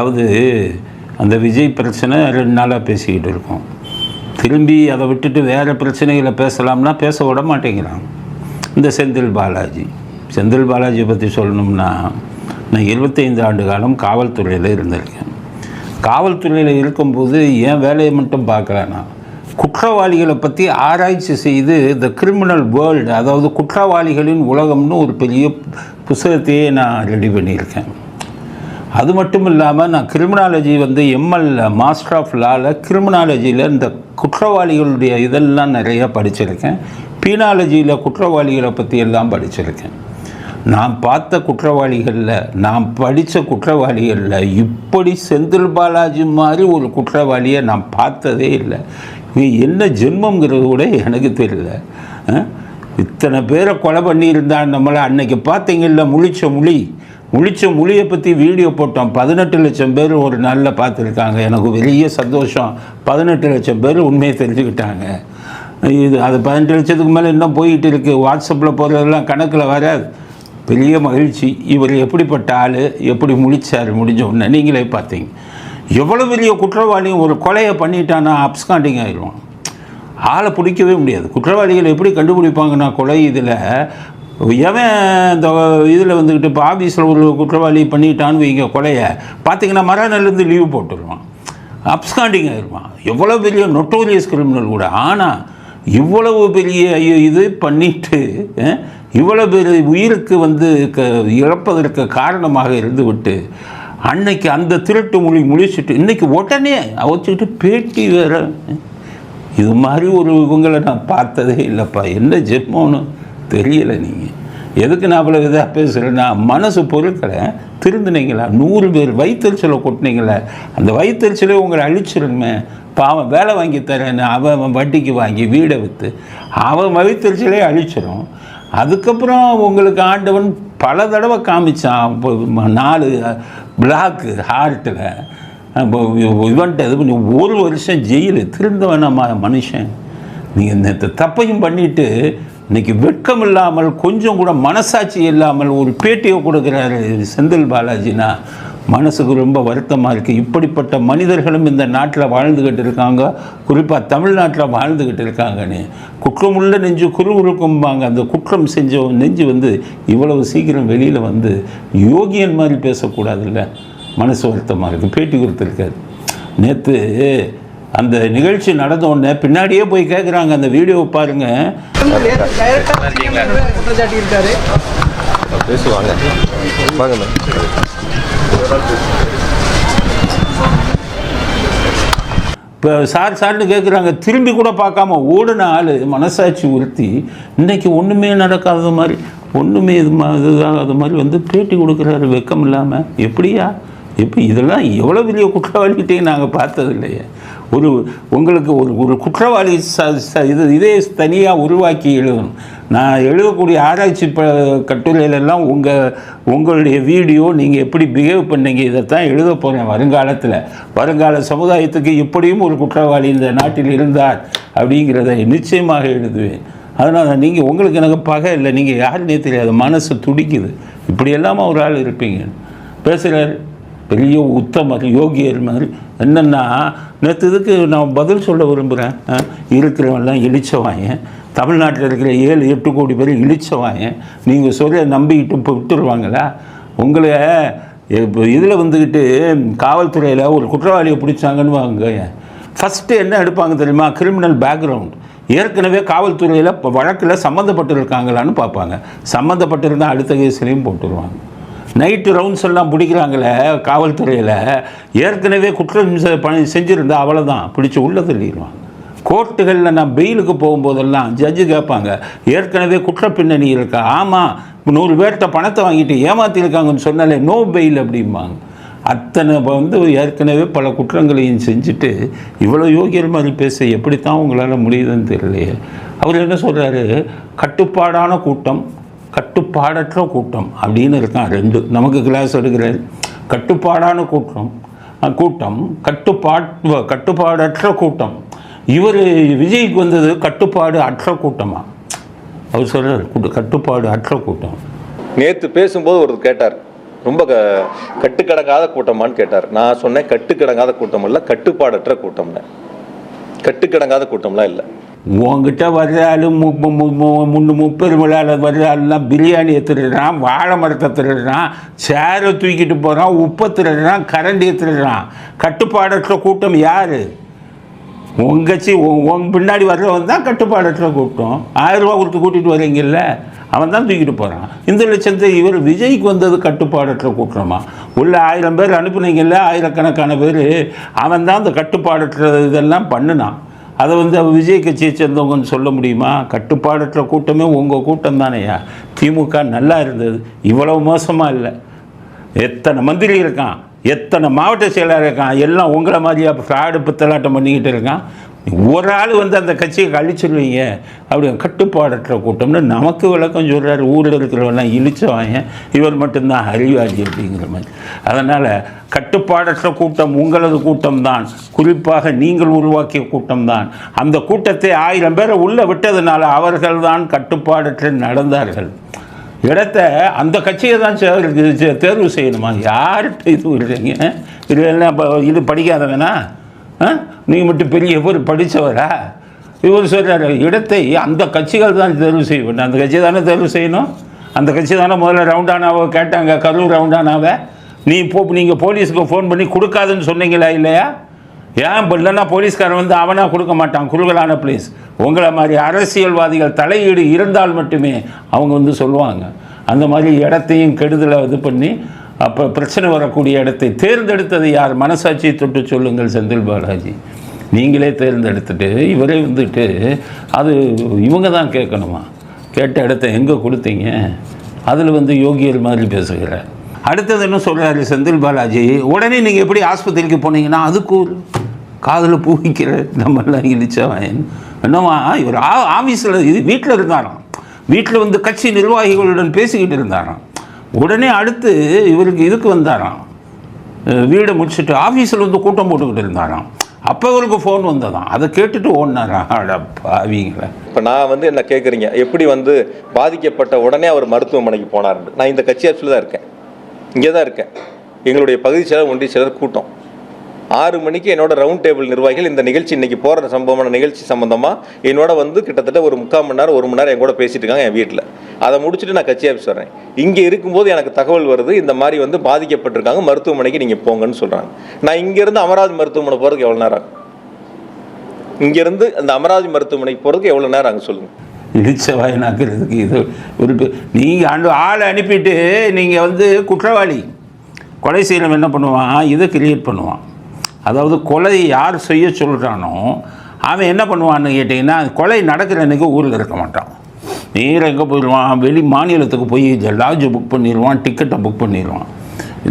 அதாவது அந்த விஜய் பிரச்சனை ரெண்டு நாளாக பேசிக்கிட்டு இருக்கோம். திரும்பி அதை விட்டுட்டு வேறு பிரச்சனைகளை பேசலாம்னா பேச விட மாட்டேங்கிறான். இந்த செந்தில் பாலாஜி. செந்தில் பாலாஜியை பற்றி சொல்லணும்னா நான் இருபத்தைந்து ஆண்டு காலம் காவல்துறையில் இருந்திருக்கேன். காவல்துறையில் இருக்கும்போது என் வேலையை மட்டும் பார்க்கலண்ணா குற்றவாளிகளை பற்றி ஆராய்ச்சி செய்து த கிரிமினல் வேர்ல்டு அதாவது குற்றவாளிகளின் உலகம்னு ஒரு பெரிய புத்தகத்தையே நான் ரெடி பண்ணியிருக்கேன். அது மட்டும் இல்லாமல் நான் கிரிமினாலஜி வந்து எம்எல் மாஸ்டர் ஆஃப் லாவில் கிரிமினாலஜியில் இந்த குற்றவாளிகளுடைய இதெல்லாம் நிறையா படிச்சிருக்கேன். பீனாலஜியில் குற்றவாளிகளை பற்றி எல்லாம் படிச்சிருக்கேன். நான் பார்த்த குற்றவாளிகளில் நான் படித்த குற்றவாளிகளில் இப்படி செந்தில் பாலாஜி மாதிரி ஒரு குற்றவாளியை நான் பார்த்ததே இல்லை. என்ன ஜென்மங்கிறது கூட எனக்கு தெரியல. இத்தனை பேரை கொலை பண்ணியிருந்தா நம்மளை அன்னைக்கு பார்த்தீங்கல்ல முழிச்ச முழி. முழிச்ச மொழியை பற்றி வீடியோ போட்டோம். பதினெட்டு லட்சம் பேர் ஒரு நாளில் பார்த்துருக்காங்க. எனக்கு பெரிய சந்தோஷம். பதினெட்டு லட்சம் பேர் உண்மையை தெரிஞ்சுக்கிட்டாங்க. இது அது பதினெட்டு லட்சத்துக்கு மேலே இன்னும் போயிட்டு இருக்குது வாட்ஸ்அப்பில் போகிறதெல்லாம் கணக்கில் வராது. பெரிய மகிழ்ச்சி. இவர் எப்படிப்பட்ட ஆள்? எப்படி முழிச்சார்? முடிஞ்ச உடனே நீங்களே பார்த்தீங்க. எவ்வளோ பெரிய குற்றவாளியும் ஒரு கொலையை பண்ணிட்டான்னா அப்ஸ்காண்டிங் ஆயிடுவான். ஆளை பிடிக்கவே முடியாது. குற்றவாளிகள் எப்படி கண்டுபிடிப்பாங்கன்னா கொலை இதில் எவன் இந்த இதில் வந்துக்கிட்டு இப்போ ஆஃபீஸில் ஒரு குற்றவாளி பண்ணிட்டான்னு வைங்க கொலையை. பார்த்தீங்கன்னா மறுநாள்லேருந்து லீவு போட்டுருவான். அப்ஸ்காண்டிங் ஆயிடுவான் எவ்வளோ பெரிய நொட்டோரியஸ் கிரிமினல் கூட. ஆனால் இவ்வளவு பெரிய இது பண்ணிட்டு இவ்வளோ இவ்வளவு பெரிய உயிருக்கு வந்து க இழப்பதற்கு காரணமாக இருந்துவிட்டு அன்னைக்கு அந்த திருட்டு மொழி முழிச்சுட்டு இன்னைக்கு உடனே வச்சுக்கிட்டு பேட்டி வேறு இது மாதிரி ஒரு இவங்களை நான் பார்த்ததே இல்லைப்பா. என்ன ஜென்மம்னு தெரியலை நீங்கள் எதுக்கு நான் அவ்வளோ இதாக பேசுகிறேன்னா மனசு பொருட்களை திருந்தினீங்களா? நூறு பேர் வயிற்றுச்சலை கொட்டினீங்களே. அந்த வயிற்றுச்சலே உங்களை அழிச்சிருமே. பாவம் வேலை வாங்கி தரேன்னு அவன் அவன் வட்டிக்கு வாங்கி வீடை விற்று அவன் வயிற்றுச்சலே அழிச்சிடும் அதுக்கப்புறம் உங்களுக்கு ஆண்டவன் பல தடவை காமிச்சான். நாலு பிளாக்கு ஹார்ட்டில் இவன்ட்டு இது பண்ணி ஒரு வருஷம் ஜெயிலு திருந்த வேணாமா மனுஷன்? நீங்கள் இந்த தப்பையும் பண்ணிட்டு இன்னைக்கு வெட்கம் இல்லாமல் கொஞ்சம் கூட மனசாட்சி இல்லாமல் ஒரு பேட்டியை கொடுக்குறாரு செந்தில் பாலாஜினா. மனசுக்கு ரொம்ப வருத்தமாக இருக்குது இப்படிப்பட்ட மனிதர்களும் இந்த நாட்டில் வாழ்ந்துக்கிட்டு இருக்காங்க. குறிப்பாக தமிழ்நாட்டில் வாழ்ந்துக்கிட்டு இருக்காங்கன்னு. குற்றமுள்ள நெஞ்சு குறுகுறுக்கும்பாங்க அந்த குற்றம் செஞ்ச நெஞ்சு வந்து இவ்வளவு சீக்கிரம் வெளியில் வந்து யோகியன் மாதிரி பேசக்கூடாதுல்ல? மனசு வருத்தமாக இருக்குது பேட்டி கொடுத்துருக்காரு. நேற்று அந்த நிகழ்ச்சி நடந்த உடனே பின்னாடியே போய் கேட்குறாங்க அந்த வீடியோவை இருக்காரு பேசுவாங்க. இப்போ சார் சார்னு கேட்குறாங்க திரும்பி கூட பார்க்காம ஓடின ஆள் மனசாட்சி உறுத்தி இன்னைக்கு ஒன்றுமே நடக்காத மாதிரி ஒன்றுமே இது மா இதுதாகாத மாதிரி வந்து பேட்டி கொடுக்குறாரு வெக்கம் இல்லாமல் எப்படியா? இப்போ இதெல்லாம் எவ்வளோ பெரிய குற்றவாளிகிட்டையும் நாங்கள் பார்த்தது இல்லையே ஒரு உங்களுக்கு ஒரு ஒரு குற்றவாளி ச ச- இது இதே தனியாக உருவாக்கி எழுதணும் நான் எழுதக்கூடிய ஆராய்ச்சி ப கட்டுரையிலெல்லாம் உங்கள் உங்களுடைய வீடியோ நீங்கள் எப்படி பிஹேவ் பண்ணீங்க இதைத்தான் எழுத போகிறேன் வருங்காலத்தில். வருங்கால சமுதாயத்துக்கு இப்படியும் ஒரு குற்றவாளி இந்த நாட்டில் இருந்தார் அப்படிங்கிறத நிச்சயமாக எழுதுவேன். அதனால் நீங்கள் உங்களுக்கு எனக்கு பகை இல்லை. நீங்கள் யாருன்னே தெரியாது மனசு துடிக்குது. இப்படி ஒரு ஆள் இருப்பீங்க. பேசுகிறார் பெரிய உத்தமர் யோகியர் மாதிரி. என்னென்னா நேற்று இதுக்கு நான் பதில் சொல்ல விரும்புகிறேன் இருக்கிறவன்லாம் இழிச்சவாயன். தமிழ்நாட்டில் இருக்கிற ஏழு எட்டு கோடி பேர் இழிச்சவாயன். நீங்கள் சொல்ல நம்பிக்கிட்டு இப்போ விட்டுருவாங்களா? உங்களை இப்போ இதில் வந்துக்கிட்டு காவல்துறையில் ஒரு குற்றவாளியை பிடிச்சாங்கன்னு வாங்க ஃபஸ்ட்டு என்ன எடுப்பாங்க தெரியுமா? கிரிமினல் பேக்ரவுண்ட் ஏற்கனவே காவல்துறையில் இப்போ வழக்கில் சம்மந்தப்பட்டிருக்காங்களான்னு பார்ப்பாங்க. சம்மந்தப்பட்டிருந்தால் அடுத்த கேஸ்லேயும் போட்டுருவாங்க. நைட்டு ரவுண்ட்ஸ் எல்லாம் பிடிக்கிறாங்களே காவல்துறையில். ஏற்கனவே குற்றம் செ- பணி செஞ்சுருந்தா அவ்வளோதான் பிடிச்சி உள்ளே தள்ளிடுவாங்க. கோர்ட்டுகளில் நான் பெயிலுக்கு போகும்போதெல்லாம் ஜட்ஜு கேட்பாங்க ஏற்கனவே குற்ற பின்னணி இருக்கா? ஆமாம் நூறு பேர்கிட்ட பணத்தை வாங்கிட்டு ஏமாத்திருக்காங்கன்னு சொன்னாலே நோ பெயில் அப்படிம்பாங்க. அத்தனை வந்து ஏற்கனவே பல குற்றங்களையும் செஞ்சுட்டு இவ்வளோ யோகியர் மாதிரி பேச எப்படித்தான் உங்களால் முடியுதுன்னு தெரியலையே. அவர் என்ன சொல்கிறாரு கட்டுப்பாடான கூட்டம் கட்டுப்பாடற்ற கூட்டம் அப்படின்னு இருக்கான் ரெண்டு. நமக்கு கிளாஸ் எடுக்கிற கட்டுப்பாடான கூட்டம். கூட்டம். கட்டுப்பாட் கட்டுப்பாடற்ற கூட்டம். இவர் விஜய்க்கு வந்தது கட்டுப்பாடு அற்ற கூட்டமா? அவர் சொல்கிறார் கட்டுப்பாடு அற்ற கூட்டம். நேற்று பேசும்போது ஒருத்தர் கேட்டார். ரொம்ப க கட்டுக்கடங்காத கூட்டமான்னு கேட்டார். நான் சொன்னேன் கட்டுக்கடங்காத கூட்டம் இல்லை கட்டுப்பாடற்ற கூட்டம்னு. கட்டுக்கடங்காத கூட்டம்லாம் இல்லை. உங்ககிட்ட வர்ற ஆளு மு- மு- முன்னு முப்பது விழாவில் பிரியாணியை திருடுறான் வாழை மரத்தை திருடுறான் சேரை தூக்கிட்டு போகிறான் உப்பை திருடுறான் கரண்டியை திருடுறான். கட்டுப்பாடற்ற கூட்டம் யார்? உங்கச்சி உங்க பின்னாடி வர்றவன் தான் கட்டுப்பாடற்ற கூட்டம். ஆயிரம் ரூபா கொடுத்து கூட்டிகிட்டு வரீங்கல்ல அவன் தான் தூக்கிட்டு போகிறான் இந்த லட்சத்தை இவர் விஜய்க்கு வந்தது கட்டுப்பாடற்ற கூட்டமா? உள்ள ஆயிரம் பேர் அனுப்புனீங்கல்ல ஆயிரக்கணக்கான பேர் அவன் தான் அந்த கட்டுப்பாடற்ற இதெல்லாம் பண்ணினான். அதை வந்து விஜய் கட்சியை சேர்ந்தவங்கன்னு சொல்ல முடியுமா? கட்டுப்பாடற்ற கூட்டமே உங்கள் கூட்டம் தானேயா? திமுக நல்லா இருந்தது. இவ்வளவு மோசமாக இல்லை. எத்தனை மந்திரி இருக்கான்? எத்தனை மாவட்ட செயலாளர் இருக்கான்? எல்லாம் உங்களை மாதிரியா ஃப்ராடு புத்தலாட்டம் பண்ணிக்கிட்டு இருக்கான்? ஒரு ஆள் வந்து அந்த கட்சியை கழிச்சிருவீங்க. அப்படி கட்டுப்பாடற்ற கூட்டம்னு நமக்கு விளக்கம் சொல்கிறார் ஊரில் இருக்கிறவெல்லாம் இழிச்சவாங்க. இவர் மட்டும்தான் அறிவாதி அப்படிங்கிற மாதிரி. அதனால் கட்டுப்பாடற்ற கூட்டம் உங்களது கூட்டம்தான். குறிப்பாக நீங்கள் உருவாக்கிய கூட்டம்தான். அந்த கூட்டத்தை ஆயிரம் பேரை உள்ளே விட்டதுனால அவர்கள்தான் கட்டுப்பாடற்று நடந்தார்கள். இடத்த அந்த கட்சியை தான் தேர்வு செய்யணுமா? யார்கிட்ட இது இல்லைங்க இது என்ன இப்போ இது படிக்காதவனா? ஆ? நீங்கள் மட்டும் பெரிய பேர் படித்தவரா இவர் சொல்கிறாரு இடத்தை அந்த கட்சிகள் தான் தேர்வு செய்ய வேண்டும். அந்த கட்சி தானே தேர்வு செய்யணும்? அந்த கட்சி தானே முதல்ல ரவுண்டானாவை கேட்டாங்க கரூர் ரவுண்டானாவை நீ போ நீங்கள் போலீஸுக்கு ஃபோன் பண்ணி கொடுக்காதுன்னு சொன்னீங்களா இல்லையா? ஏன் இப்போ இல்லைன்னா போலீஸ்காரன் வந்து அவனாக கொடுக்க மாட்டான் குறுகலான பிளேஸ் உங்களை மாதிரி அரசியல்வாதிகள் தலையீடு இருந்தால் மட்டுமே அவங்க வந்து சொல்லுவாங்க. அந்த மாதிரி இடத்தையும் கெடுதலை இது பண்ணி அப்போ பிரச்சனை வரக்கூடிய இடத்தை தேர்ந்தெடுத்தது யார்? மனசாட்சியை தொட்டு சொல்லுங்கள் செந்தில் பாலாஜி. நீங்களே தேர்ந்தெடுத்துட்டு இவரே வந்துட்டு அது இவங்க தான் கேட்கணுமா? கேட்ட இடத்த எங்கே கொடுத்தீங்க? அதில் வந்து யோகியர் மாதிரி பேசுகிறார். அடுத்தது என்ன சொல்கிறாரு செந்தில் பாலாஜி? உடனே நீங்கள் எப்படி ஆஸ்பத்திரிக்கு போனீங்கன்னா அதுக்கு காதில் பூ வைக்கிற நம்மெல்லாம் இழிச்சவன் என்னவா இவர் ஆ ஆஃபீஸில் இது வீட்டில் இருந்தாராம் வீட்டில் வந்து கட்சி நிர்வாகிகளுடன் பேசிக்கிட்டு இருந்தாராம். உடனே அடுத்து இவருக்கு இதுக்கு வந்தாராம். வீடை முடிச்சுட்டு ஆஃபீஸில் வந்து கூட்டம் போட்டுக்கிட்டு இருந்தாராம். அப்போ இவருக்கு ஃபோன் வந்ததாம். அதை கேட்டுட்டு ஓடினாராம் அட இப்போ நான் வந்து என்ன கேட்குறீங்க எப்படி வந்து பாதிக்கப்பட்ட உடனே அவர் மருத்துவமனைக்கு போனார் நான் இந்த கட்சி ஆஃபீஸில் தான் இருக்கேன். இங்கே தான் இருக்கேன். எங்களுடைய பகுதி செயலர் ஒன்றிய செயலர் கூட்டம். ஆறு மணிக்கு என்னோட ரவுண்ட் டேபிள் நிர்வாகிகள் இந்த நிகழ்ச்சி இன்னைக்கு போகிற சம்பவமான நிகழ்ச்சி சம்பந்தமாக என்னோட வந்து கிட்டத்தட்ட ஒரு முக்கால் மணி நேரம் ஒரு மணி நேரம் என் கூட பேசிட்டு இருக்காங்க என் வீட்டில் அதை முடிச்சுட்டு நான் கட்சி ஆஃபீஸ் வரேன் இங்கே இருக்கும்போது எனக்கு தகவல் வருது இந்த மாதிரி வந்து பாதிக்கப்பட்டிருக்காங்க மருத்துவமனைக்கு நீங்கள் போங்கன்னு சொல்கிறாங்க நான் இங்கேருந்து அமராவதி மருத்துவமனை போகிறதுக்கு எவ்வளோ நேரம் ஆகும்? இங்கேருந்து அந்த அமராவதி மருத்துவமனைக்கு போகிறதுக்கு எவ்வளோ நேரம் ஆகும் சொல்லுங்கள் இழிச்சவாய் வாயனாக்குறதுக்கு இது ஒரு நீங்கள் ஆண்டு ஆளை அனுப்பிட்டு நீங்கள் வந்து குற்றவாளி. கொலை செய்யணும் என்ன பண்ணுவான்? இதை கிரியேட் பண்ணுவான். அதாவது கொலை யார் செய்ய சொல்கிறானோ அவன் என்ன பண்ணுவான்னு கேட்டிங்கன்னா கொலை நடக்கிற அன்றைக்கி ஊரில் இருக்க மாட்டான். நேராக எங்கே போயிடுவான்? வெளி மாநிலத்துக்கு போய் லாட்ஜ் புக் பண்ணிடுவான் டிக்கெட்டை புக் பண்ணிடுவான்.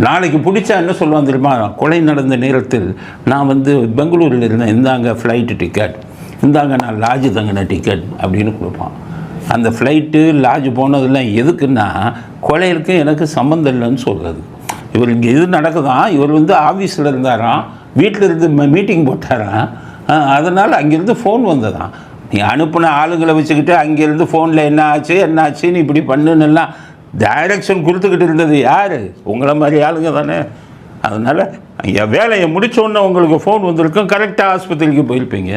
நாளைக்கு பிடிச்சா என்ன சொல்லுவான் தெரியுமா? கொலை நடந்த நேரத்தில் நான் வந்து பெங்களூரில் இருந்தேன். இந்தாங்க ஃப்ளைட்டு டிக்கெட் இந்தாங்க நான் லாட்ஜ் தங்கின டிக்கெட் அப்படின்னு கொடுப்பான். அந்த ஃப்ளைட்டு லாட்ஜ் போனதெல்லாம் எதுக்குன்னா கொலைகளுக்கு எனக்கு சம்மந்தம் இல்லைன்னு சொல்கிறது இவர் இங்கே இது நடக்குதான் இவர் வந்து ஆஃபீஸில் இருந்தாராம் வீட்டில் இருந்து மீட்டிங் போட்டாராம். அதனால் அங்கேருந்து ஃபோன் வந்ததாம். நீ அனுப்பின ஆளுங்களை வச்சுக்கிட்டு அங்கேருந்து ஃபோனில் என்ன ஆச்சு என்ன ஆச்சுன்னு இப்படி பண்ணுன்னெல்லாம் டைரக்ஷன் கொடுத்துக்கிட்டு இருந்தது யார்? உங்களை மாதிரி ஆளுங்க தானே. அதனால் என் வேலையை முடித்தோன்னே உங்களுக்கு ஃபோன் வந்திருக்கும். கரெக்டாக ஆஸ்பத்திரிக்கு போயிருப்பீங்க.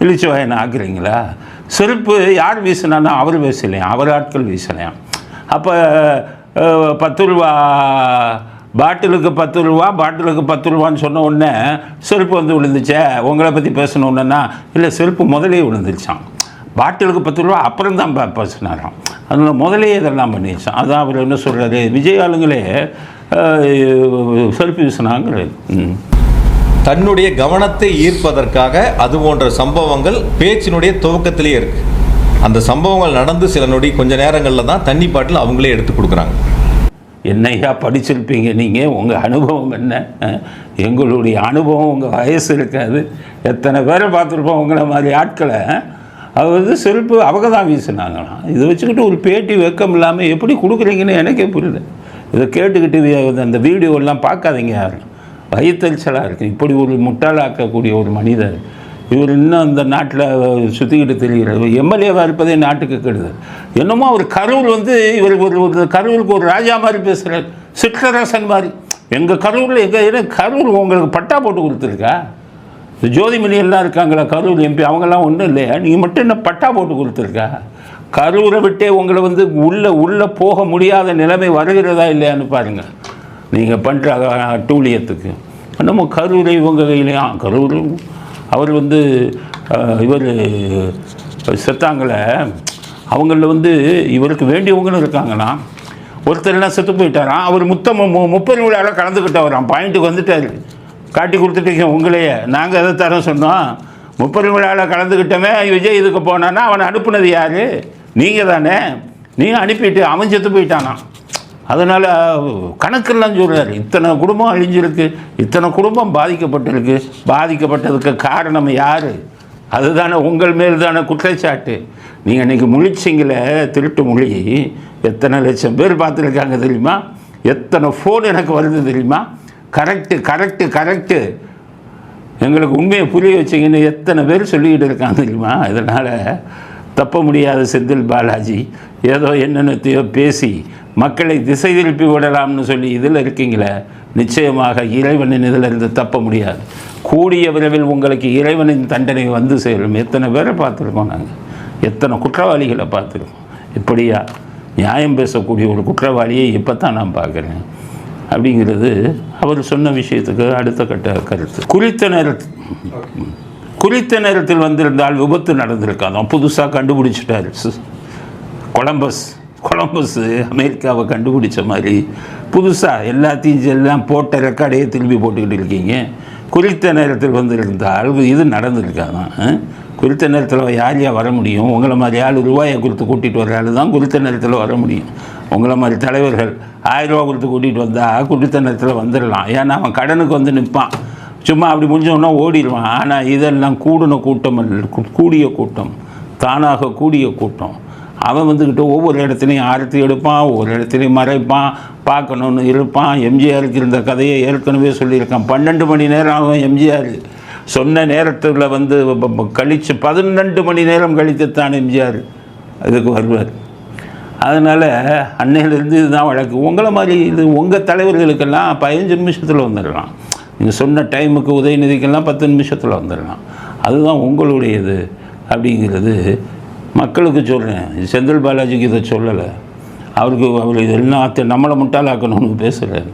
இழிச்சு ஆக்குறீங்களா செருப்பு யார் வீசினான்னா அவர் வீசலையாம் அவர் ஆட்கள் வீசலையாம் அப்போ பத்து ரூபா பாட்டிலுக்கு பத்து ரூபா பாட்டிலுக்கு பத்து ரூபான்னு சொன்ன உடனே செருப்பு வந்து விழுந்துச்சே? உங்களை பற்றி பேசணுன்னா இல்லை செருப்பு முதலே விழுந்துருச்சான் பாட்டிலுக்கு பத்து ரூபா அப்புறம் தான் பேசினாராம். அதனால் முதலே இதெல்லாம் பண்ணிடுச்சான் அதான் அவர் என்ன சொல்கிறாரு விஜய் ஆளுங்களே செருப்பு வீசினாங்கிறது ம். தன்னுடைய கவனத்தை ஈர்ப்பதற்காக அது போன்ற சம்பவங்கள் பேச்சினுடைய துவக்கத்திலேயே இருக்கு. அந்த சம்பவங்கள் நடந்து சில நொடி கொஞ்ச நேரங்களில் தான் தண்ணி பாட்டில் அவங்களே எடுத்து கொடுக்குறாங்க. என்னையா படிச்சிருப்பீங்க நீங்கள் உங்கள் அனுபவம் என்ன? எங்களுடைய அனுபவம் உங்கள் வயசு இருக்காது. எத்தனை பேரை பார்த்துருப்போம் உங்களை மாதிரி ஆட்களை? அது வந்து செருப்பு அவங்க தான் வீசினாங்களாம். இதை வச்சுக்கிட்டு ஒரு பேட்டி வெக்கம் இல்லாமல் எப்படி கொடுக்குறீங்கன்னு எனக்கே புரியல இதை கேட்டுக்கிட்டு வி- அந்த வீடியோலாம் பார்க்காதீங்க யாரும். வயிற்றுச்சலாக இருக்குது இப்படி ஒரு முட்டாளாக்கக்கூடிய ஒரு மனிதர் இவர் இன்னும் அந்த நாட்டில் சுற்றிக்கிட்டு தெரிகிறார். எம்எல்ஏவாக இருப்பதே நாட்டுக்கு கெடுதல். என்னமோ அவர் கரூர் வந்து இவர் ஒரு ஒரு கரூருக்கு ஒரு ராஜா மாதிரி பேசுகிறார் சிற்றரசன் மாதிரி. எங்கள் கரூரில் எங்கள் கரூர் உங்களுக்கு பட்டா போட்டு கொடுத்துருக்கா? இந்த ஜோதிமணி எல்லாம் இருக்காங்களா? கரூர் எம்பி அவங்கெல்லாம் ஒன்றும் இல்லையா? நீங்கள் மட்டும் என்ன பட்டா போட்டு கொடுத்துருக்கா? கரூரை விட்டே உங்களை வந்து உள்ளே உள்ளே போக முடியாத நிலைமை வருகிறதா இல்லையான்னு பாருங்கள் நீங்கள் பண்ணுற அட்டூழியத்துக்கு நம்ம கரூரை இவங்க கையிலையும் கரூர். அவர் வந்து இவர் செத்தாங்கள. அவங்களில் வந்து இவருக்கு வேண்டியவங்களும் இருக்காங்கன்னா ஒருத்தர் என்ன செத்து போயிட்டாராம் அவர் முத்தம் மு- முப்பது விழாவில் கலந்துக்கிட்டவராம் பாயிண்ட்டுக்கு வந்துட்டார். காட்டி கொடுத்துட்டீங்க உங்களையே. நாங்கள் எதை தரோம் சொன்னோம்? முப்பது விழாவில் கலந்துக்கிட்டவன் விஜய் இதுக்கு போனான்னா அவனை அனுப்புனது யார்? நீங்கள் தானே நீங்கள் அனுப்பிட்டு அவன் செத்து போயிட்டானான் அதனால் கணக்கெல்லாம் சொல்கிறார் இத்தனை குடும்பம் அழிஞ்சிருக்கு. இத்தனை குடும்பம் பாதிக்கப்பட்டிருக்கு. பாதிக்கப்பட்டதுக்கு காரணம் யார்? அதுதானே உங்கள் மேல் தானே குற்றச்சாட்டு. நீங்கள் இன்றைக்கி முழிச்சிங்களே திருட்டு மொழி. எத்தனை லட்சம் பேர் பார்த்துருக்காங்க தெரியுமா? எத்தனை ஃபோன் எனக்கு வருது தெரியுமா? கரெக்டு கரெக்டு கரெக்டு எங்களுக்கு உண்மையை புரிய வச்சிங்கன்னு எத்தனை பேர் சொல்லிக்கிட்டு இருக்காங்க தெரியுமா? இதனால் தப்ப முடியாத செந்தில் பாலாஜி. ஏதோ என்னென்னத்தையோ பேசி மக்களை திசை திருப்பி விடலாம்னு சொல்லி இதில் இருக்கீங்களே நிச்சயமாக இறைவனின் இதில் இருந்து தப்ப முடியாது. கூடிய விரைவில் உங்களுக்கு இறைவனின் தண்டனை வந்து சேரும். எத்தனை பேரை பார்த்துருக்கோம் நாங்கள் எத்தனை குற்றவாளிகளை பார்த்துருக்கோம்? இப்படியா? நியாயம் பேசக்கூடிய ஒரு குற்றவாளியை இப்போ தான் நான் பார்க்குறேன். அப்படிங்கிறது அவர் சொன்ன விஷயத்துக்கு அடுத்த கட்ட கருத்து. குறித்த நேரத்தில் குறித்த நேரத்தில் வந்திருந்தால் விபத்து நடந்திருக்காதான். புதுசாக கண்டுபிடிச்சிட்டாரு. சு- கொலம்பஸ். கொலம்பஸ் அமெரிக்காவை கண்டுபிடிச்ச மாதிரி புதுசாக எல்லாத்தையும் எல்லாம் போட்ட ரெக்கார்டையே திரும்பி போட்டுக்கிட்டு இருக்கீங்க. குறித்த நேரத்தில் வந்திருந்தால் இது நடந்திருக்காதான் குறித்த நேரத்தில் யார் யார் வர முடியும்? உங்களை மாதிரி ஆள் ரூபாயை கொடுத்து கூட்டிகிட்டு வர ஆள் தான் குறித்த நேரத்தில் வர முடியும். உங்களை மாதிரி தலைவர்கள் ஆயிரம் ரூபா கொடுத்து கூட்டிகிட்டு வந்தால் குறித்த நேரத்தில் வந்துடலாம். ஏன்னா அவன் கடனுக்கு வந்து நிற்பான். சும்மா அப்படி முடிஞ்சோன்னா ஓடிடுவான். ஆனால் இதெல்லாம் கூடின கூட்டம் கூடிய கூட்டம். தானாக கூடிய கூட்டம். அவன் வந்துக்கிட்டு ஒவ்வொரு இடத்துலையும் ஆரத்தி எடுப்பான் ஒவ்வொரு இடத்துலையும் மறைப்பான் பார்க்கணுன்னு இருப்பான். எம்ஜிஆருக்கு இருந்த கதையை ஏற்கனவே சொல்லியிருக்கான். பன்னெண்டு மணி நேரம் அவன் எம்ஜிஆர். சொன்ன நேரத்தில் வந்து கழித்து பதினெண்டு மணி நேரம் கழித்துத்தான் எம்ஜிஆர் அதுக்கு வருவார். அதனால் அன்னையிலேருந்து இதுதான் வழக்கு. உங்களை மாதிரி இது உங்கள் தலைவர்களுக்கெல்லாம் பதினஞ்சு நிமிஷத்தில் வந்துடலாம். நீங்கள் சொன்ன டைமுக்கு உதயநிதிக்கெல்லாம் பத்து நிமிஷத்தில் வந்துடலாம். அதுதான் உங்களுடையது அப்படிங்கிறது மக்களுக்கு சொல்கிறேன் செந்தில் பாலாஜிக்கு இதை சொல்லலை. அவருக்கு அவர் இது எல்லாத்தையும் நம்மளை முட்டாளாக்கணும்னு பேசுகிறேன்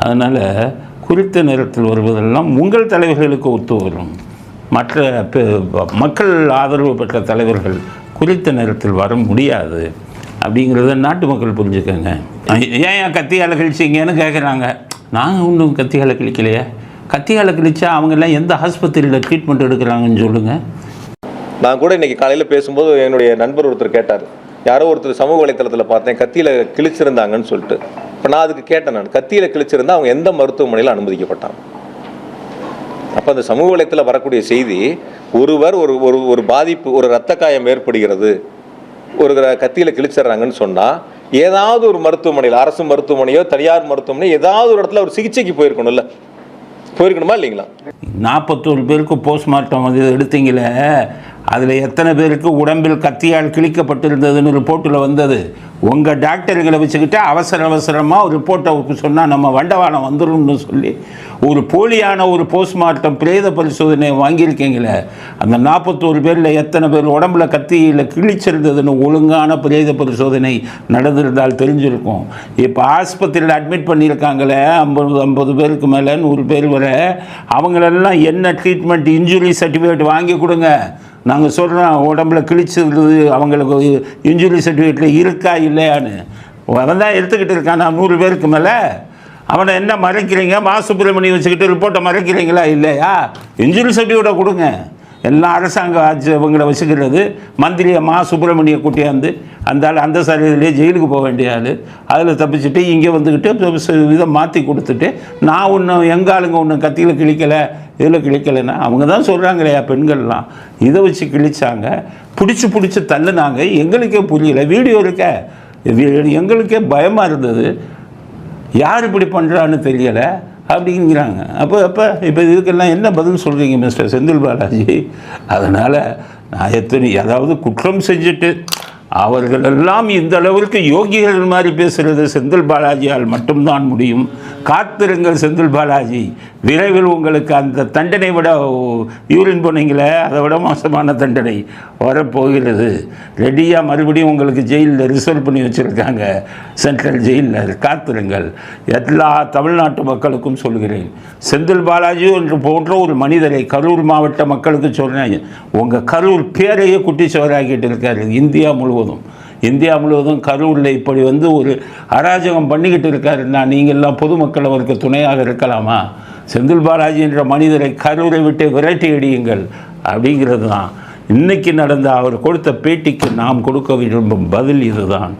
அதனால் குறித்த நேரத்தில் வருவதெல்லாம் உங்கள் தலைவர்களுக்கு ஒத்து வரும். மற்ற பெ- மக்கள் ஆதரவு பெற்ற தலைவர்கள் குறித்த நேரத்தில் வர முடியாது. அப்படிங்கிறத நாட்டு மக்கள் புரிஞ்சுக்கோங்க. ஏன் ஏன் கத்தியால் கழிச்சிங்கன்னு கேட்குறாங்க நாங்கள் ஒன்றும் கத்தியால் கிழிக்கலையே. கத்தியால் கிழிச்சா அவங்கெல்லாம் எந்த ஆஸ்பத்திரியில் ட்ரீட்மெண்ட் எடுக்கிறாங்கன்னு சொல்லுங்கள் நான் கூட இன்னைக்கு காலையில் பேசும்போது என்னுடைய நண்பர் ஒருத்தர் கேட்டார். யாரோ ஒருத்தர் சமூக வலைத்தளத்தில் பார்த்தேன் கத்தியில் கிழிச்சிருந்தாங்கன்னு சொல்லிட்டு. இப்போ நான் அதுக்கு கேட்டேன் நான். கத்தியில் கிழிச்சிருந்தா அவங்க எந்த மருத்துவமனையில் அனுமதிக்கப்பட்டாங்க? அப்போ அந்த சமூக வலைத்தில் வரக்கூடிய செய்தி ஒருவர் ஒரு ஒரு ஒரு பாதிப்பு ஒரு இரத்த காயம் ஏற்படுகிறது ஒரு கத்தியில் கிழிச்சிடுறாங்கன்னு சொன்னால் ஏதாவது ஒரு மருத்துவமனையில் அரசு மருத்துவமனையோ தனியார் மருத்துவமனையோ ஏதாவது ஒரு இடத்துல ஒரு சிகிச்சைக்கு போயிருக்கணும்ல. போயிருக்கணுமா இல்லைங்களா? நாற்பத்தோரு பேருக்கு போஸ்ட்மார்ட்டம் வந்து எடுத்தீங்களே. அதில் எத்தனை பேருக்கு உடம்பில் கத்தியால் கிழிக்கப்பட்டிருந்ததுன்னு ரிப்போர்ட்டில் வந்தது. உங்கள் டாக்டருங்களை வச்சுக்கிட்டு அவசர அவசரமாக ஒரு ரிப்போர்ட்டை சொன்னால் நம்ம வண்டவாளம் வந்துடும்னு சொல்லி ஒரு போலியான ஒரு போஸ்ட்மார்ட்டம் பிரேத பரிசோதனை வாங்கியிருக்கீங்களே அந்த நாற்பத்தோரு பேரில் எத்தனை பேர் உடம்புல கத்தியில் கிழிச்சிருந்ததுன்னு ஒழுங்கான பிரேத பரிசோதனை நடந்திருந்தால் தெரிஞ்சிருக்கும். இப்போ ஆஸ்பத்திரியில் அட்மிட் பண்ணியிருக்காங்களே ஐம்பது ஐம்பது பேருக்கு மேலே நூறு பேர் வர அவங்களெல்லாம் என்ன ட்ரீட்மெண்ட் இன்ஜுரி சர்டிஃபிகேட் வாங்கி கொடுங்க. நாங்கள் சொல்கிறோம் உடம்புல கிழிச்சிருந்தது அவங்களுக்கு இன்ஜுரி சர்டிஃபிகேட்டில் இருக்கா இல்லையான்னு. அவன் தான் எடுத்துக்கிட்டு இருக்கான் நான் நூறு பேருக்கு மேலே. அவனை என்ன மறைக்கிறீங்க? மா சுப்பிரமணியம் வச்சுக்கிட்டு ரிப்போர்ட்டை மறைக்கிறீங்களா இல்லையா? இன்ஜுரி சர்டிஃபிகேட்டை கொடுங்க. எல்லாம் அரசாங்க ஆட்சி இவங்களை வச்சுக்கிறது மந்திரியை மா சுப்பிரமணிய கூட்டியாந்து அந்த ஆள் அந்த சரியிலே ஜெயிலுக்கு போக வேண்டிய ஆள். அதில் தப்பிச்சுட்டு இங்கே வந்துக்கிட்டு இதை மாற்றி கொடுத்துட்டு நான் ஒன்றும் எங்கள் ஆளுங்க ஒன்றும் கத்தியில் கிழிக்கலை இதில் கிழிக்கலைன்னா அவங்க தான் சொல்கிறாங்களே பெண்கள்லாம். இதை வச்சு கிழிச்சாங்க. பிடிச்சி பிடிச்சி தள்ளுனாங்க. எங்களுக்கே புரியல. வீடியோ இருக்க. எங்களுக்கே பயமாக இருந்தது. யார் இப்படி பண்ணுறான்னு தெரியலை அப்படிங்கிறாங்க. அப்போ அப்போ இப்போ இதுக்கெல்லாம் என்ன பதில் சொல்கிறீங்க மிஸ்டர் செந்தில் பாலாஜி? அதனால் நான் எத்தனை அதாவது குற்றம் செஞ்சுட்டு அவர்கள் எல்லாம் இந்த அளவிற்கு யோகிகள் மாதிரி பேசுகிறது செந்தில் பாலாஜியால் மட்டும்தான் முடியும். காத்திருங்கள் செந்தில் பாலாஜி. விரைவில் உங்களுக்கு அந்த தண்டனை விட யூரின் போனீங்களே அதை விட மோசமான தண்டனை வரப்போகிறது. ரெடியாக மறுபடியும் உங்களுக்கு ஜெயிலில் ரிசர்வ் பண்ணி வச்சுருக்காங்க. சென்ட்ரல் ஜெயிலில் காத்திருங்கள். எல்லா தமிழ்நாட்டு மக்களுக்கும் சொல்கிறேன். செந்தில் பாலாஜி என்று போன்ற ஒரு மனிதரை கரூர் மாவட்ட மக்களுக்கு சொல்கிறேன் உங்கள் கரூர் பேரையே குட்டி சோறாக்கிட்டு இருக்காரு. இந்தியா முழுவதும். இந்தியா முழுவதும் கரூரில் இப்படி வந்து ஒரு அராஜகம் பண்ணிக்கிட்டு இருக்காருன்னா நீங்கள்லாம் பொதுமக்கள் அவருக்கு துணையாக இருக்கலாமா? செந்தில் பாலாஜி என்ற மனிதரை கரூரை விட்டு விரட்டி அடியுங்கள் அப்படிங்கிறது தான். இன்னைக்கு நடந்த அவர் கொடுத்த பேட்டிக்கு நாம் கொடுக்க விரும்பும் பதில் இதுதான்.